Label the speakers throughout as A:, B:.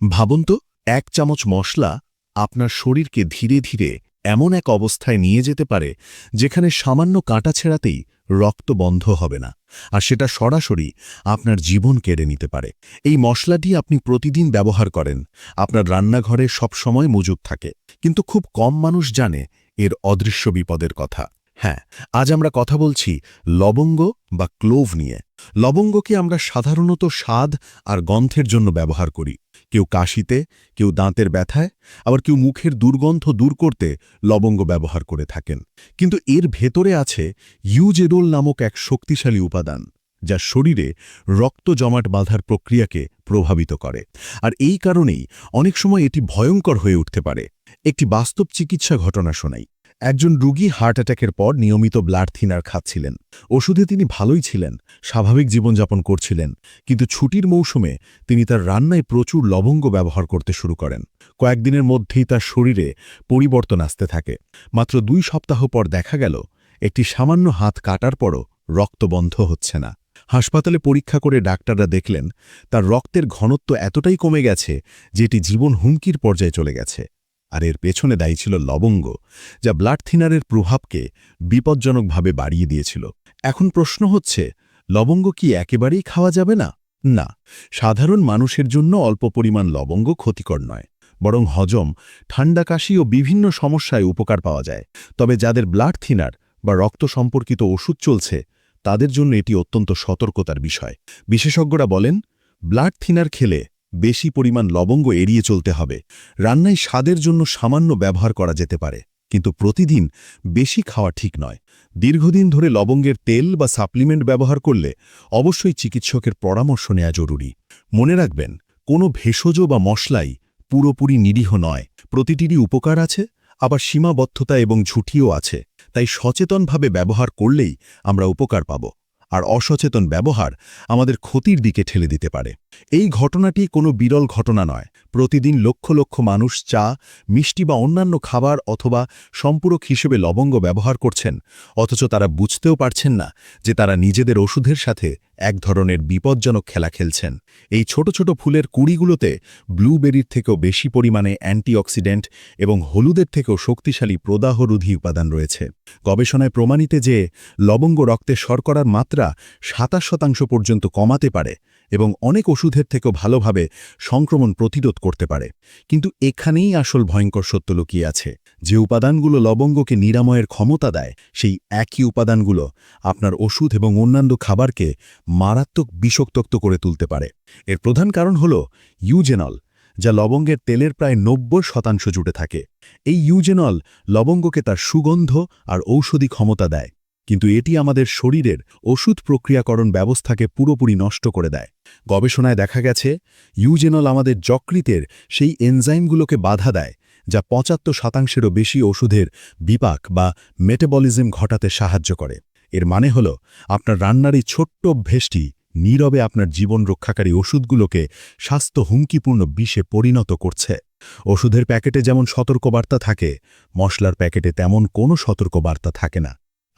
A: ভাবুন তো, এক চামচ মশলা আপনার শরীরকে ধীরে ধীরে এমন এক অবস্থায় নিয়ে যেতে পারে যেখানে সামান্য কাঁটা ছেড়াতেই রক্ত বন্ধ হবে না, আর সেটা সরাসরি আপনার জীবন কেড়ে নিতে পারে। এই মশলাটি আপনি প্রতিদিন ব্যবহার করেন, আপনার রান্নাঘরে সবসময় মজুদ থাকে। কিন্তু খুব কম মানুষ জানে এর অদৃশ্য বিপদের কথা। হ্যাঁ আজ আমরা কথা বলছি লবঙ্গ বা ক্লোভ নিয়ে। লবঙ্গকে আমরা সাধারণত স্বাদ আর গন্ধের জন্য ব্যবহার করি। কেউ কাশিতে, কেউ দাঁতের ব্যথায়, আবার কেউ মুখের দুর্গন্ধ দূর করতে লবঙ্গ ব্যবহার করে থাকেন। কিন্তু এর ভেতরে আছে ইউজেরোল নামক এক শক্তিশালী উপাদান, যা শরীরে রক্ত জমাট বাঁধার প্রক্রিয়াকে প্রভাবিত করে। আর এই কারণেই অনেক সময় এটি ভয়ঙ্কর হয়ে উঠতে পারে। একটি বাস্তব চিকিৎসা ঘটনা শোনাই। একজন রুগী হার্ট অ্যাটাকের পর নিয়মিত ব্লাড থিনার খাচ্ছিলেন। ওষুধে তিনি ভালোই ছিলেন, স্বাভাবিক জীবনযাপন করছিলেন, কিন্তু ছুটির মৌসুমে তিনি তার রান্নায় প্রচুর লবঙ্গ ব্যবহার করতে শুরু করেন। কয়েকদিনের মধ্যেই তার শরীরে পরিবর্তন আসতে থাকে। মাত্র দুই সপ্তাহ পর দেখা গেল, একটি সামান্য হাত কাটার পরও রক্ত বন্ধ হচ্ছে না। হাসপাতালে পরীক্ষা করে ডাক্তাররা দেখলেন, তার রক্তের ঘনত্ব এতটাই কমে গেছে যে এটি জীবন হুমকির পর্যায়ে চলে গেছে। আর এর পেছনে দায়ী ছিল লবঙ্গ, যা ব্লাড থিনারের প্রভাবকে বিপজ্জনকভাবে বাড়িয়ে দিয়েছিল। এখন প্রশ্ন হচ্ছে, লবঙ্গ কি একেবারেই খাওয়া যাবে না? না। সাধারণ মানুষের জন্য অল্প পরিমাণ লবঙ্গ ক্ষতিকর নয়, বরং হজম, ঠান্ডা কাশি ও বিভিন্ন সমস্যায় উপকার পাওয়া যায়। তবে যাদের ব্লাড থিনার বা রক্ত সম্পর্কিত ওষুধ চলছে, তাদের জন্য এটি অত্যন্ত সতর্কতার বিষয়। বিশেষজ্ঞরা বলেন, ব্লাড থিনার খেলে বেশি পরিমাণ লবঙ্গ এড়িয়ে চলতে হবে। রান্নায় স্বাদের জন্য সামান্য ব্যবহার করা যেতে পারে, কিন্তু প্রতিদিন বেশি খাওয়া ঠিক নয়। দীর্ঘদিন ধরে লবঙ্গের তেল বা সাপ্লিমেন্ট ব্যবহার করলে অবশ্যই চিকিৎসকের পরামর্শ নেওয়া জরুরি। মনে রাখবেন, কোনো ভেষজ বা মশলাই পুরোপুরি নিরীহ নয়। প্রতিটিরই উপকার আছে, আবার সীমাবদ্ধতা এবং ঝুঁটিও আছে। তাই সচেতনভাবে ব্যবহার করলেই আমরা উপকার পাব। আর অসচেতন ব্যবহার আমাদের ক্ষতির দিকে ঠেলে দিতে পারে। এই ঘটনাটি কোনো বিরল ঘটনা নয়। প্রতিদিন লক্ষ লক্ষ মানুষ চা, মিষ্টি বা অন্যান্য খাবার অথবা সম্পূরক হিসেবে লবঙ্গ ব্যবহার করছেন, অথচ তারা বুঝতেও পারছেন না যে তারা নিজেদের ওষুধের সাথে এক ধরনের বিপজ্জনক খেলা খেলছেন। এই ছোট ছোট ফুলের কুড়িগুলোতে ব্লুবেরির থেকেও বেশি পরিমাণে অ্যান্টিঅক্সিডেন্ট এবং হলুদের থেকেও শক্তিশালী প্রদাহরোধী উপাদান রয়েছে। গবেষণায় প্রমাণিত যে লবঙ্গ রক্তে শর্করার মাত্রা সাতাশ শতাংশ পর্যন্ত কমাতে পারে এবং অনেক ওষুধের থেকেও ভালোভাবে সংক্রমণ প্রতিরোধ করতে পারে। কিন্তু এখানেই আসল ভয়ঙ্কর সত্য লুকিয়ে আছে। যে উপাদানগুলো লবঙ্গকে নিরাময়ের ক্ষমতা দেয়, সেই একই উপাদানগুলো আপনার ওষুধ এবং অন্যান্য খাবারকে মারাত্মক বিষাক্তক্ত করে তুলতে পারে। এর প্রধান কারণ হল ইউজেনল, যা লবঙ্গের তেলের প্রায় নব্বই শতাংশ জুড়ে থাকে। এই ইউজেনল লবঙ্গকে তার সুগন্ধ আর ঔষধি ক্ষমতা দেয়, কিন্তু এটি আমাদের শরীরের ওষুধ প্রক্রিয়াকরণ ব্যবস্থাকে পুরোপুরি নষ্ট করে দেয়। গবেষণায় দেখা গেছে, ইউজেনল আমাদের যকৃতের সেই এনজাইমগুলোকে বাধা দেয় যা পঁচাত্তর শতাংশেরও বেশি ওষুধের বিপাক বা মেটাবলিজম ঘটাতে সাহায্য করে। এর মানে হল, আপনার রান্নারই ছোট্ট অভ্যেসটি নীরবে আপনার জীবন রক্ষাকারী ওষুধগুলোকে স্বাস্থ্য হুমকিপূর্ণ বিষে পরিণত করছে। ওষুধের প্যাকেটে যেমন সতর্কবার্তা থাকে, মশলার প্যাকেটে তেমন কোনো সতর্কবার্তা থাকে না।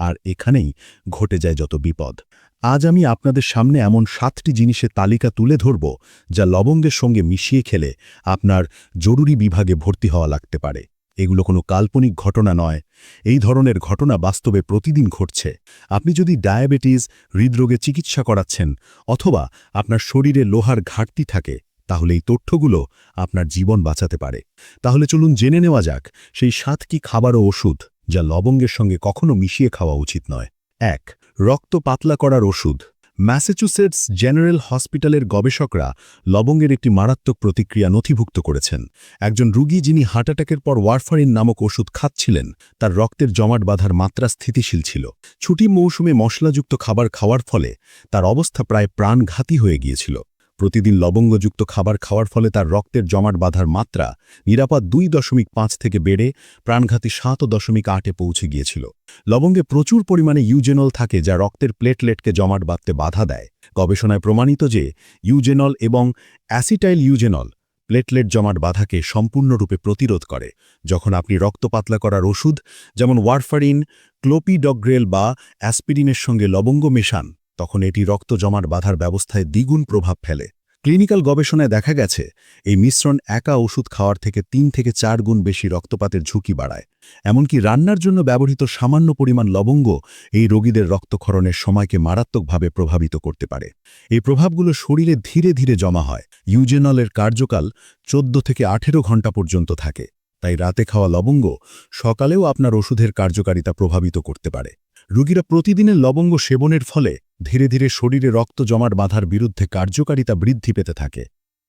A: আর এখানেই ঘটে যায় যত বিপদ। আজ আমি আপনাদের সামনে এমন সাতটি জিনিসের তালিকা তুলে ধরব, যা লবঙ্গের সঙ্গে মিশিয়ে খেলে আপনার জরুরি বিভাগে ভর্তি হওয়া লাগতে পারে। এগুলো কোনো কাল্পনিক ঘটনা নয়। এই ধরনের ঘটনা বাস্তবে প্রতিদিন ঘটছে। আপনি যদি ডায়াবেটিস, হৃদরোগে চিকিৎসা করাচ্ছেন, অথবা আপনার শরীরে লোহার ঘাটতি থাকে, তাহলে এই তথ্যগুলো আপনার জীবন বাঁচাতে পারে। তাহলে চলুন জেনে নেওয়া যাক, সেই সাতটি খাবার ও ওষুধ যা লবঙ্গের সঙ্গে কখনো মিশিয়ে খাওয়া উচিত নয়। এক, রক্ত পাতলা করার ওষুধ। ম্যাসাচুসেটস জেনারেল হসপিটালের গবেষকরা লবঙ্গের একটি মারাত্মক প্রতিক্রিয়া নথিভুক্ত করেছেন। একজন রুগী যিনি হার্ট অ্যাটাকের পর ওয়ারফারিন নামক ওষুধ খাচ্ছিলেন, তার রক্তের জমাট বাঁধার মাত্রা স্থিতিশীল ছিল। ছুটি মৌসুমে মশলাযুক্ত খাবার খাওয়ার ফলে তার অবস্থা প্রায় প্রাণঘাতী হয়ে গিয়েছিল। প্রতিদিন লবঙ্গযুক্ত খাবার খাওয়ার ফলে তার রক্তের জমাট বাঁধার মাত্রা নিরাপদ দুই দশমিক পাঁচ থেকে বেড়ে প্রাণঘাতী সাত দশমিক আটে পৌঁছে গিয়েছিল। লবঙ্গে প্রচুর পরিমাণে ইউজেনল থাকে যা রক্তের প্লেটলেটকে জমাট বাঁধতে বাধা দেয়। গবেষণায় প্রমাণিত যে ইউজেনল এবং অ্যাসিটাইল ইউজেনল প্লেটলেট জমাট বাধাকে সম্পূর্ণরূপে প্রতিরোধ করে। যখন আপনি রক্ত পাতলা করার ওষুধ, যেমন ওয়ারফারিন, ক্লোপিডগ্রেল বা অ্যাসপিরিনের সঙ্গে লবঙ্গ মেশান তখন এটি রক্ত জমাট বাধার ব্যবস্থায় দ্বিগুণ প্রভাব ফেলে। ক্লিনিক্যাল গবেষণায় দেখা গেছে, এই মিশ্রণ একা ওষুধ খাওয়ার থেকে তিন থেকে চার গুণ বেশি রক্তপাতের ঝুঁকি বাড়ায়। এমনকি রান্নার জন্য ব্যবহৃত সামান্য পরিমাণ লবঙ্গ এই রোগীদের রক্তক্ষরণের সময়কে মারাত্মকভাবে প্রভাবিত করতে পারে। এই প্রভাবগুলো শরীরে ধীরে ধীরে জমা হয়। ইউজেনলের কার্যকাল চোদ্দ থেকে আঠেরো ঘণ্টা পর্যন্ত থাকে। তাই রাতে খাওয়া লবঙ্গ সকালেও আপনার ওষুধের কার্যকারিতা প্রভাবিত করতে পারে। রোগীরা প্রতিদিনের লবঙ্গ সেবনের ফলে ধীরে ধীরে শরীরে রক্ত জমাট বাঁধার বিরুদ্ধে কার্যকারিতা বৃদ্ধি পেতে থাকে,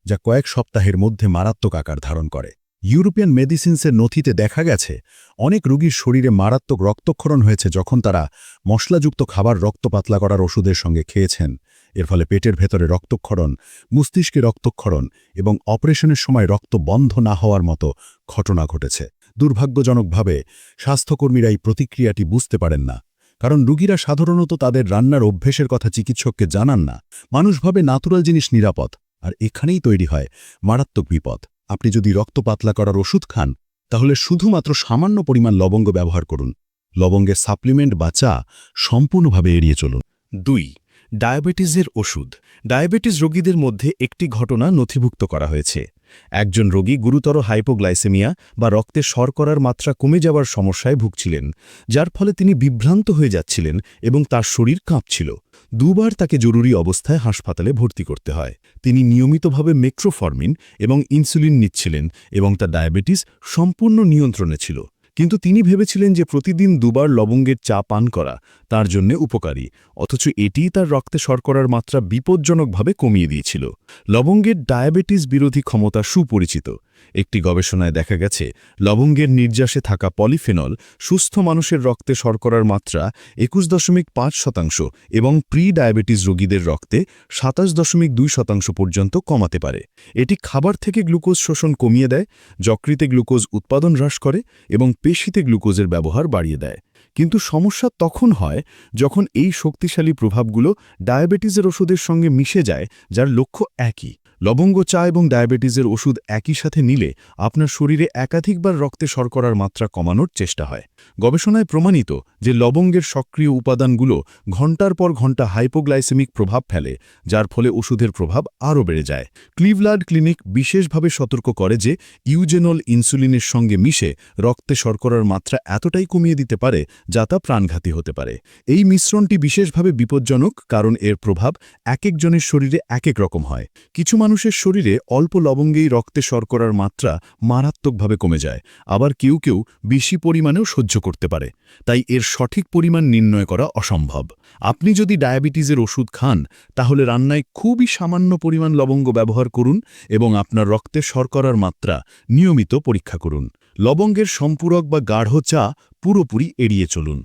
A: যা কয়েক সপ্তাহের মধ্যে মারাত্মক আকার ধারণ করে। ইউরোপিয়ান মেডিসিনসের নথিতে দেখা গেছে, অনেক রোগীর শরীরে মারাত্মক রক্তক্ষরণ হয়েছে যখন তারা মশলাযুক্ত খাবার রক্ত পাতলা করার ওষুধের সঙ্গে খেয়েছেন। এর ফলে পেটের ভেতরে রক্তক্ষরণ, মস্তিষ্কে রক্তক্ষরণ এবং অপারেশনের সময় রক্ত বন্ধ না হওয়ার মতো ঘটনা ঘটেছে। দুর্ভাগ্যজনকভাবে স্বাস্থ্যকর্মীরা এই প্রতিক্রিয়াটি বুঝতে পারেন না। কারণ রুগীরা সাধারণত তাদের রান্নার অভ্যেসের কথা চিকিৎসককে জানান না। মানুষ ভাবে ন্যাচুরাল জিনিস নিরাপদ, আর এখানেই তৈরি হয় মারাত্মক বিপদ। আপনি যদি রক্ত পাতলা করার ওষুধ খান, তাহলে শুধুমাত্র সামান্য পরিমাণ লবঙ্গ ব্যবহার করুন। লবঙ্গের সাপ্লিমেন্ট বা চা সম্পূর্ণভাবে এড়িয়ে চলুন।
B: দুই, ডায়াবেটিসের ওষুধ। ডায়াবেটিস রোগীদের মধ্যে একটি ঘটনা নথিভুক্ত করা হয়েছে। একজন রোগী গুরুতর হাইপোগ্লাইসেমিয়া বা রক্তে শর্করার মাত্রা কমে যাওয়ার সমস্যায় ভুগছিলেন, যার ফলে তিনি বিভ্রান্ত হয়ে যাচ্ছিলেন এবং তার শরীর কাঁপছিল। দুবার তাকে জরুরি অবস্থায় হাসপাতালে ভর্তি করতে হয়। তিনি নিয়মিতভাবে মেক্রোফর্মিন এবং ইনসুলিন নিচ্ছিলেন এবং তার ডায়াবেটিস সম্পূর্ণ নিয়ন্ত্রণে ছিল। কিন্তু তিনি ভেবেছিলেন যে প্রতিদিন দুবার লবঙ্গের চা পান করা তার জন্যে উপকারী, অথচ এটিই তার রক্তে শর্করার মাত্রা বিপজ্জনকভাবে কমিয়ে দিয়েছিল। লবঙ্গের ডায়াবেটিস বিরোধী ক্ষমতা সুপরিচিত। একটি গবেষণায় দেখা গেছে, লবঙ্গের নির্যাসে থাকা পলিফেনল সুস্থ মানুষের রক্তে শর্করার মাত্রা একুশ দশমিক পাঁচ শতাংশ এবং প্রি ডায়াবেটিস রোগীদের রক্তে সাতাশ দশমিক দুই শতাংশ পর্যন্ত কমাতে পারে। এটি খাবার থেকে গ্লুকোজ শোষণ কমিয়ে দেয়, যকৃতে গ্লুকোজ উৎপাদন হ্রাস করে এবং পেশিতে গ্লুকোজের ব্যবহার বাড়িয়ে দেয়। কিন্তু সমস্যা তখন হয় যখন এই শক্তিশালী প্রভাবগুলো ডায়াবেটিসের ওষুধের সঙ্গে মিশে যায়, যার লক্ষ্য একই। লবঙ্গ, চা এবং ডায়াবেটিসের ওষুধ একই সাথে নিলে আপনার শরীরে একাধিকবার রক্তে শর্করার মাত্রা কমানোর চেষ্টা হয়। গবেষণায় প্রমাণিত যে লবঙ্গের সক্রিয় উপাদানগুলো ঘণ্টার পর ঘণ্টা হাইপোগ্লাইসেমিক প্রভাব ফেলে, যার ফলে ওষুধের প্রভাব আরও বেড়ে যায়। ক্লিভলার্ড ক্লিনিক বিশেষভাবে সতর্ক করে যে ইউজেনল ইনসুলিনের সঙ্গে মিশে রক্তে শর্করার মাত্রা এতটাই কমিয়ে দিতে পারে যা তা প্রাণঘাতী হতে পারে। এই মিশ্রণটি বিশেষভাবে বিপজ্জনক, কারণ এর প্রভাব এক একজনের শরীরে এক এক রকম হয়। কিছু মানুষের শরীরে অল্প লবঙ্গেই রক্তে শর্করার মাত্রা মারাত্মকভাবে কমে যায়। আবার কেউ কেউ বেশি পরিমাণেও সহ্য করতে পারে। তাই এর সঠিক পরিমাণ নির্ণয় করা অসম্ভব। আপনি যদি ডায়াবেটিসের ওষুধ খান, তাহলে রান্নায় খুবই সামান্য পরিমাণ লবঙ্গ ব্যবহার করুন এবং আপনার রক্তে শর্করার মাত্রা নিয়মিত পরীক্ষা করুন। লবঙ্গের সম্পূরক বা গাঢ় চা পুরোপুরি এড়িয়ে চলুন।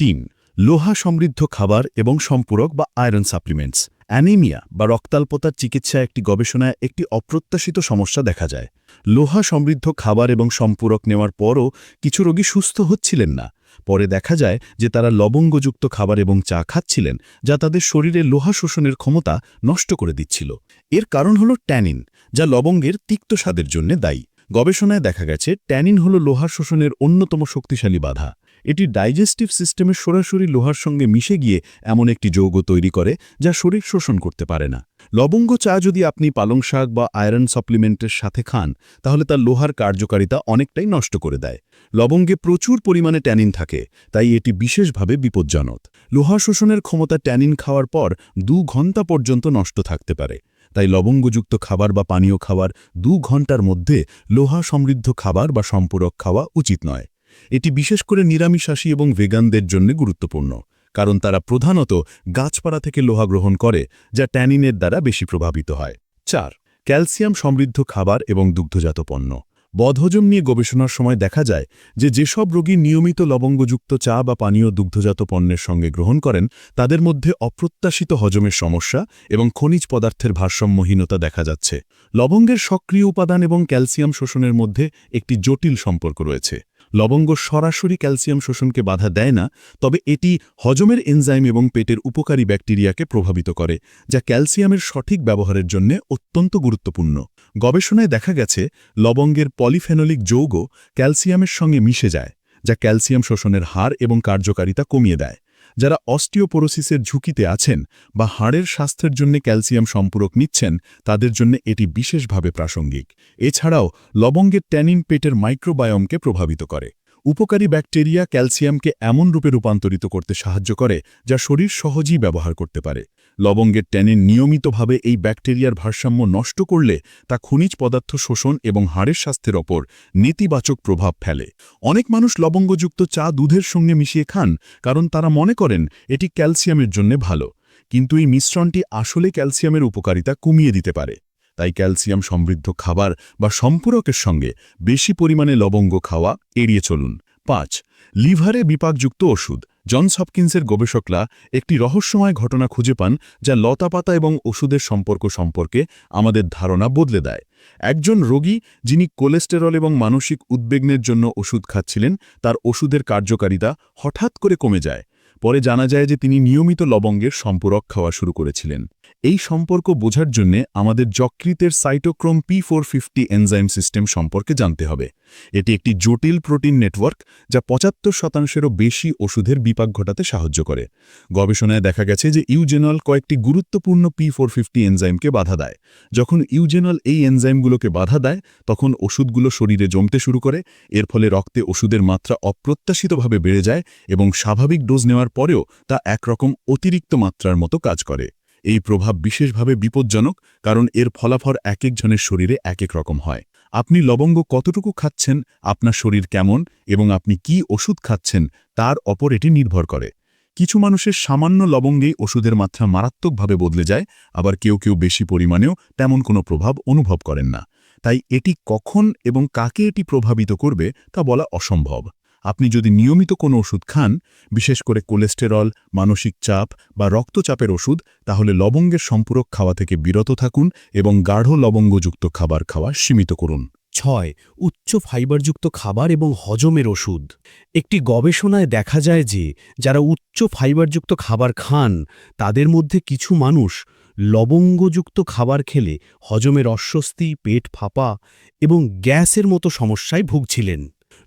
B: তিন, লোহা সমৃদ্ধ খাবার এবং সম্পূরক বা আয়রন সাপ্লিমেন্টস। অ্যানিমিয়া বা রক্তাল্পতার চিকিৎসা একটি গবেষণায় একটি অপ্রত্যাশিত সমস্যা দেখা যায়। লোহা সমৃদ্ধ খাবার এবং সম্পূরক নেওয়ার পরও কিছু রোগী সুস্থ হচ্ছিলেন না। পরে দেখা যায় যে তারা লবঙ্গযুক্ত খাবার এবং চা খাচ্ছিলেন, যা তাদের শরীরে লোহা শোষণের ক্ষমতা নষ্ট করে দিচ্ছিল। এর কারণ হল ট্যানিন, যা লবঙ্গের তিক্ত স্বাদের জন্য দায়ী। গবেষণায় দেখা গেছে, ট্যানিন হল লোহা শোষণের অন্যতম শক্তিশালী বাধা। এটি ডাইজেস্টিভ সিস্টেমে সরাসরি লোহার সঙ্গে মিশে গিয়ে এমন একটি যৌগ তৈরি করে যা শরীর শোষণ করতে পারে না। লবঙ্গ চা যদি আপনি পালং শাক বা আয়রন সাপ্লিমেন্টের সাথে খান, তাহলে তার লোহার কার্যকারিতা অনেকটাই নষ্ট করে দেয়। লবঙ্গে প্রচুর পরিমাণে ট্যানিন থাকে, তাই এটি বিশেষভাবে বিপজ্জনক। লোহা শোষণের ক্ষমতা ট্যানিন খাওয়ার পর দু ঘণ্টা পর্যন্ত নষ্ট থাকতে পারে। তাই লবঙ্গযুক্ত খাবার বা পানীয় খাবার দু ঘণ্টার মধ্যে লোহা সমৃদ্ধ খাবার বা সম্পূরক খাওয়া উচিত নয়। এটি বিশেষ করে নিরামিষাসী এবং ভেগানদের জন্য গুরুত্বপূর্ণ, কারণ তারা প্রধানত গাছপালা থেকে লোহা গ্রহণ করে, যা ট্যানিনের দ্বারা বেশি প্রভাবিত হয়। চার, ক্যালসিয়াম সমৃদ্ধ খাবার এবং দুগ্ধজাত পণ্য। বদহজম নিয়ে গবেষণার সময় দেখা যায় যে যেসব রোগী নিয়মিত লবঙ্গযুক্ত চা বা পানীয় দুগ্ধজাত পণ্যের সঙ্গে গ্রহণ করেন, তাদের মধ্যে অপ্রত্যাশিত হজমের সমস্যা এবং খনিজ পদার্থের ভারসাম্যহীনতা দেখা যাচ্ছে। লবঙ্গের সক্রিয় উপাদান এবং ক্যালসিয়াম শোষণের মধ্যে একটি জটিল সম্পর্ক রয়েছে। লবঙ্গ সরাসরি ক্যালসিয়াম শোষণকে বাধা দেয় না, তবে এটি হজমের এনজাইম এবং পেটের উপকারী ব্যাকটেরিয়াকে প্রভাবিত করে, যা ক্যালসিয়ামের সঠিক ব্যবহারের জন্য অত্যন্ত গুরুত্বপূর্ণ। গবেষণায় দেখা গেছে, লবঙ্গের পলিফেনলিক যৌগ ক্যালসিয়ামের সঙ্গে মিশে যায়, যা ক্যালসিয়াম শোষণের হার এবং কার্যকারিতা কমিয়ে দেয়।
A: যারা অস্টিওপোরোসিসের ঝুঁকিতে আছেন বা হাড়ের স্বাস্থ্যের জন্য ক্যালসিয়াম সম্পূরক নিচ্ছেন, তাদের জন্য এটি বিশেষভাবে প্রাসঙ্গিক। এছাড়াও লবঙ্গের ট্যানিন পেটের মাইক্রোবায়োমকে প্রভাবিত করে। উপকারী ব্যাকটেরিয়া ক্যালসিয়ামকে এমন রূপে রূপান্তরিত করতে সাহায্য করে, যা শরীর সহজেই ব্যবহার করতে পারে। লবঙ্গের ট্যানিন নিয়মিতভাবে এই ব্যাকটেরিয়ার ভারসাম্য নষ্ট করলে তা খনিজ পদার্থ শোষণ এবং হাড়ের স্বাস্থ্যের ওপর নেতিবাচক প্রভাব ফেলে। অনেক মানুষ লবঙ্গযুক্ত চা দুধের সঙ্গে মিশিয়ে খান, কারণ তারা মনে করেন এটি ক্যালসিয়ামের জন্য ভালো। কিন্তু এই মিশ্রণটি আসলে ক্যালসিয়ামের উপকারিতা কমিয়ে দিতে পারে। তাই ক্যালসিয়াম সমৃদ্ধ খাবার বা সম্পূরকের সঙ্গে বেশি পরিমাণে লবঙ্গ খাওয়া এড়িয়ে চলুন। পাঁচ, লিভারে বিপাকযুক্ত ওষুধ। জনস হপকিন্সের গবেষকরা একটি রহস্যময় ঘটনা খুঁজে পান যা লতাপাতা এবং ওষুধের সম্পর্ক সম্পর্কে আমাদের ধারণা বদলে দেয়। একজন রোগী যিনি কোলেস্টেরল এবং মানসিক উদ্বেগনের জন্য ওষুধ খাচ্ছিলেন, তার ওষুধের কার্যকারিতা হঠাৎ করে কমে যায়। পরে জানা যায় যে তিনি নিয়মিত লবঙ্গের সম্পূরক খাওয়া শুরু করেছিলেন। এই সম্পর্ক বোঝার জন্যে আমাদের যকৃতের cytochrome P four fifty enzyme system সম্পর্কে জানতে হবে। এটি একটি জটিল প্রোটিন নেটওয়ার্ক যা পঁচাত্তর শতাংশেরও বেশি ওষুধের বিপাক ঘটাতে সাহায্য করে। গবেষণায় দেখা গেছে যে ইউজেনল কয়েকটি গুরুত্বপূর্ণ পি ফোর ফিফটি এনজাইমকে বাধা দেয়। যখন ইউজেনল এই এনজাইমগুলোকে বাধা দেয়, তখন ওষুধগুলো শরীরে জমতে শুরু করে, এর ফলে রক্তে ওষুধের মাত্রা অপ্রত্যাশিতভাবে বেড়ে যায় এবং স্বাভাবিক ডোজ নেওয়ার পরেও তা একরকম অতিরিক্ত মাত্রার মতো কাজ করে। এই প্রভাব বিশেষভাবে বিপজ্জনক, কারণ এর ফলাফল এক একজনের শরীরে এক এক রকম হয়। আপনি লবঙ্গ কতটুকু খাচ্ছেন, আপনার শরীর কেমন, এবং আপনি কি ওষুধ খাচ্ছেন, তার অপর এটি নির্ভর করে। কিছু মানুষের সামান্য লবঙ্গেই ওষুধের মাত্রা মারাত্মকভাবে বদলে যায়, আবার কেউ কেউ বেশি পরিমাণেও তেমন কোনো প্রভাব অনুভব করেন না। তাই এটি কখন এবং কাকে এটি প্রভাবিত করবে, তা বলা অসম্ভব। আপনি যদি নিয়মিত কোনো ওষুধ খান, বিশেষ করে কোলেস্টেরল, মানসিক চাপ বা রক্তচাপের ওষুধ, তাহলে লবঙ্গের সম্পূরক খাওয়া থেকে বিরত থাকুন এবং গাঢ় লবঙ্গযুক্ত খাবার খাওয়া সীমিত করুন।
B: ছয়, উচ্চ ফাইবারযুক্ত খাবার এবং হজমের ওষুধ। একটি গবেষণায় দেখা যায় যে, যারা উচ্চ ফাইবারযুক্ত খাবার খান, তাদের মধ্যে কিছু মানুষ লবঙ্গযুক্ত খাবার খেলে হজমের অস্বস্তি, পেট ফাঁপা এবং গ্যাসের মতো সমস্যায় ভুগছিলেন।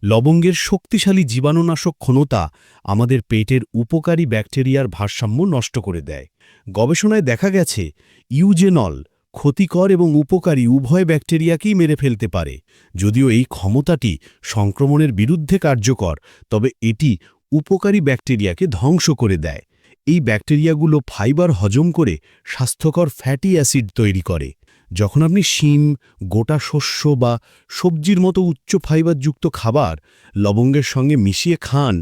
B: লবঙ্গের শক্তিশালী জীবাণুনাশক ক্ষমতা আমাদের পেটের উপকারী ব্যাকটেরিয়ার ভারসাম্য নষ্ট করে দেয়। গবেষণায় দেখা গেছে, ইউজেনল ক্ষতিকর এবং উপকারী উভয় ব্যাকটেরিয়াকেই মেরে ফেলতে পারে। যদিও এই ক্ষমতাটি সংক্রমণের বিরুদ্ধে কার্যকর, তবে এটি উপকারী ব্যাকটেরিয়াকে ধ্বংস করে দেয়। এই ব্যাকটেরিয়াগুলো ফাইবার হজম করে স্বাস্থ্যকর ফ্যাটি অ্যাসিড তৈরি করে। যখন আপনি শিম, গোটা শস্য বা সবজির মতো উচ্চ ফাইবারযুক্ত খাবার লবঙ্গের সঙ্গে মিশিয়ে খান,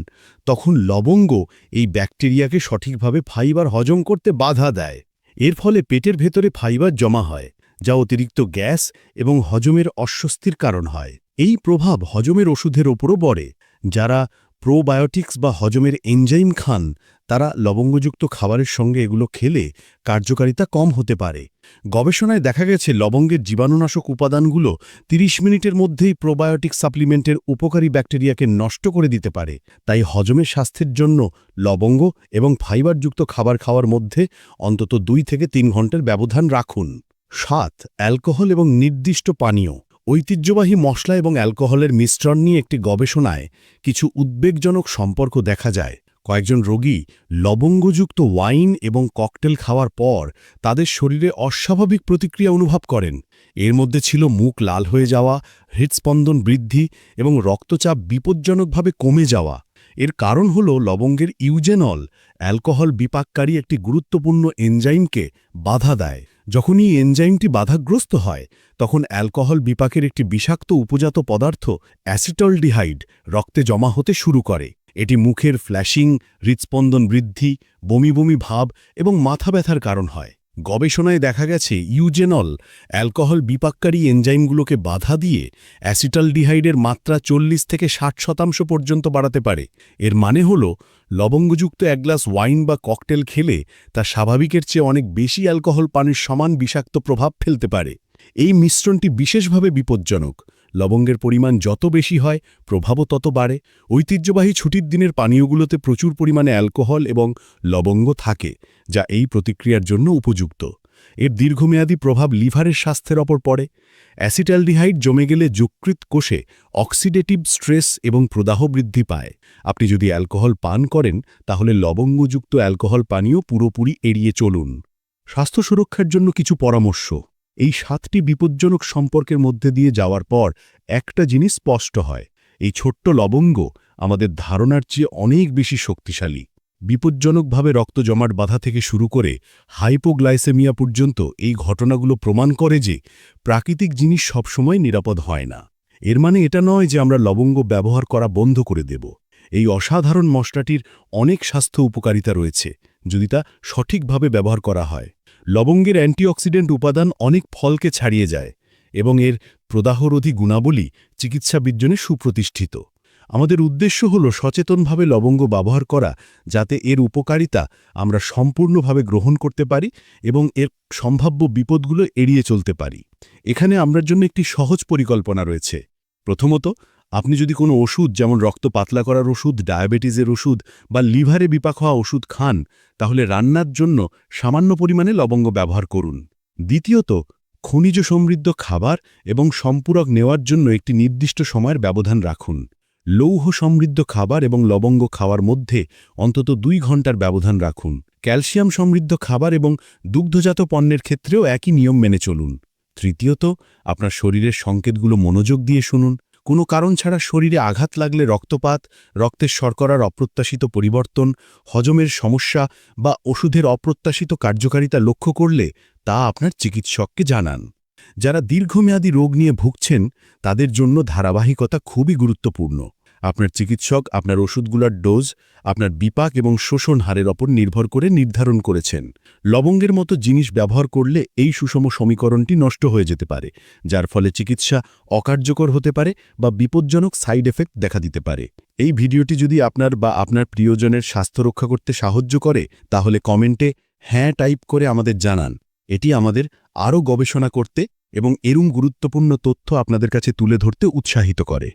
B: তখন লবঙ্গ এই ব্যাকটেরিয়াকে সঠিকভাবে ফাইবার হজম করতে বাধা দেয়। এর ফলে পেটের ভেতরে ফাইবার জমা হয়, যা অতিরিক্ত গ্যাস এবং হজমের অস্বস্তির কারণ হয়। এই প্রভাব হজমের ওষুধের ওপরও পড়ে, যারা প্রোবায়োটিক্স বা হজমের এনজাইম খান, তারা লবঙ্গযুক্ত খাবারের সঙ্গে এগুলো খেলে কার্যকারিতা কম হতে পারে। গবেষণায় দেখা গেছে, লবঙ্গের জীবাণুনাশক উপাদানগুলো ৩০ মিনিটের মধ্যেই প্রোবায়োটিক সাপ্লিমেন্টের উপকারী ব্যাকটেরিয়াকে নষ্ট করে দিতে পারে। তাই হজমের স্বাস্থ্যের জন্য লবঙ্গ এবং ফাইবারযুক্ত খাবার খাওয়ার মধ্যে অন্তত দুই থেকে তিন ঘণ্টার ব্যবধান রাখুন। সাত, অ্যালকোহল এবং নির্দিষ্ট পানীয়। ঐতিহ্যবাহী মশলা এবং অ্যালকোহলের মিশ্রণ নিয়ে একটি গবেষণায় কিছু উদ্বেগজনক সম্পর্ক দেখা যায়। কয়েকজন রোগী লবঙ্গযুক্ত ওয়াইন এবং ককটেল খাওয়ার পর তাদের শরীরে অস্বাভাবিক প্রতিক্রিয়া অনুভব করেন। এর মধ্যে ছিল মুখ লাল হয়ে যাওয়া হৃৎস্পন্দন বৃদ্ধি এবং রক্তচাপ বিপজ্জনকভাবে কমে যাওয়া। এর কারণ হল লবঙ্গের ইউজেনল, অ্যালকোহল বিপাককারী একটি গুরুত্বপূর্ণ এনজাইমকে বাধা দেয়। যখনই এনজাইমটি বাধাগ্রস্ত হয়, তখন অ্যালকোহল বিপাকের একটি বিষাক্ত উপজাত পদার্থ অ্যাসিটলডিহাইড রক্তে জমা হতে শুরু করে। এটি মুখের ফ্ল্যাশিং, হৃৎস্পন্দন বৃদ্ধি, বমি বমি ভাব এবং মাথা ব্যথার কারণ হয়। গবেষণায় দেখা গেছে ইউজেনল, অ্যালকোহল বিপাককারী এনজাইমগুলোকে বাধা দিয়ে অ্যাসিটালডিহাইডের মাত্রা চল্লিশ থেকে ষাট শতাংশ পর্যন্ত বাড়াতে পারে। এর মানে হল, লবঙ্গযুক্ত এক গ্লাস ওয়াইন বা ককটেল খেলে তা স্বাভাবিকের চেয়ে অনেক বেশি অ্যালকোহল পানির সমান বিষাক্ত প্রভাব ফেলতে পারে। এই মিশ্রণটি বিশেষভাবে বিপজ্জনক। লবঙ্গের পরিমাণ যত বেশি হয়, প্রভাবও তত বাড়ে। ঐতিহ্যবাহী ছুটির দিনের পানীয়গুলোতে প্রচুর পরিমাণে অ্যালকোহল এবং লবঙ্গ থাকে, যা এই প্রতিক্রিয়ার জন্য উপযুক্ত। এর দীর্ঘমেয়াদী প্রভাব লিভারের স্বাস্থ্যের ওপর পড়ে। অ্যাসিটালডিহাইড জমে গেলে যকৃৎ কোষে অক্সিডেটিভ স্ট্রেস এবং প্রদাহ বৃদ্ধি পায়। আপনি যদি অ্যালকোহল পান করেন, তাহলে লবঙ্গযুক্ত অ্যালকোহল পানীয় পুরোপুরি এড়িয়ে চলুন। স্বাস্থ্য সুরক্ষার জন্য কিছু পরামর্শ। এই সাতটি বিপজ্জনক সম্পর্কের মধ্যে দিয়ে যাওয়ার পর একটা জিনিস স্পষ্ট হয়। এই ছোট্ট লবঙ্গ আমাদের ধারণার চেয়ে অনেক বেশি শক্তিশালী। বিপজ্জনকভাবে রক্ত জমাট বাধা থেকে শুরু করে হাইপোগ্লাইসেমিয়া পর্যন্ত এই ঘটনাগুলো প্রমাণ করে যে প্রাকৃতিক জিনিস সবসময় নিরাপদ হয় না। এর মানে এটা নয় যে আমরা লবঙ্গ ব্যবহার করা বন্ধ করে দেব। এই অসাধারণ মশলাটির অনেক স্বাস্থ্য উপকারিতা রয়েছে, যদি তা সঠিকভাবে ব্যবহার করা হয়। লবঙ্গের অ্যান্টিঅক্সিডেন্ট উপাদান অনেক ফলকে ছাড়িয়ে যায় এবং এর প্রদাহরোধী গুণাবলী চিকিৎসাবিজ্ঞানে সুপ্রতিষ্ঠিত। আমাদের উদ্দেশ্য হল সচেতনভাবে লবঙ্গ ব্যবহার করা যাতে এর উপকারিতা আমরা সম্পূর্ণভাবে গ্রহণ করতে পারি এবং এর সম্ভাব্য বিপদগুলো এড়িয়ে চলতে পারি। এখানে আমরার জন্য একটি সহজ পরিকল্পনা রয়েছে। প্রথমত আপনি যদি কোনো ওষুধ, যেমন রক্ত পাতলা করার ওষুধ, ডায়াবেটিসের ওষুধ বা লিভারে বিপাক হওয়া ওষুধ খান, তাহলে রান্নার জন্য সামান্য পরিমাণে লবঙ্গ ব্যবহার করুন। দ্বিতীয়ত, খনিজ সমৃদ্ধ খাবার এবং সম্পূরক নেওয়ার জন্য একটি নির্দিষ্ট সময়ের ব্যবধান রাখুন। লৌহ সমৃদ্ধ খাবার এবং লবঙ্গ খাওয়ার মধ্যে অন্তত দুই ঘণ্টার ব্যবধান রাখুন। ক্যালসিয়াম সমৃদ্ধ খাবার এবং দুগ্ধজাত পণ্যের ক্ষেত্রেও একই নিয়ম মেনে চলুন। তৃতীয়ত, আপনার শরীরের সংকেতগুলো মনোযোগ দিয়ে শুনুন। কোনো কারণ ছাড়া শরীরে আঘাত লাগলে রক্তপাত, রক্তের শর্করার অপ্রত্যাশিত পরিবর্তন, হজমের সমস্যা বা ওষুধের অপ্রত্যাশিত কার্যকারিতা লক্ষ্য করলে তা আপনার চিকিৎসককে জানান। যারা দীর্ঘমেয়াদী রোগ নিয়ে ভুগছেন, তাদের জন্য ধারাবাহিকতা খুবই গুরুত্বপূর্ণ। আপনার চিকিৎসক আপনার ওষুধগুলোর ডোজ, আপনার বিপাক এবং শোষণ হারের ওপর নির্ভর করে নির্ধারণ করেছেন। লবঙ্গের মতো জিনিস ব্যবহার করলে এই সুষম সমীকরণটি নষ্ট হয়ে যেতে পারে, যার ফলে চিকিৎসা অকার্যকর হতে পারে বা বিপজ্জনক সাইড এফেক্ট দেখা দিতে পারে। এই ভিডিওটি যদি আপনার বা আপনার প্রিয়জনের স্বাস্থ্য রক্ষা করতে সাহায্য করে, তাহলে কমেন্টে হ্যাঁ টাইপ করে আমাদের জানান। এটি আমাদের আরও গবেষণা করতে এবং এরম গুরুত্বপূর্ণ তথ্য আপনাদের কাছে তুলে ধরতে উৎসাহিত করে।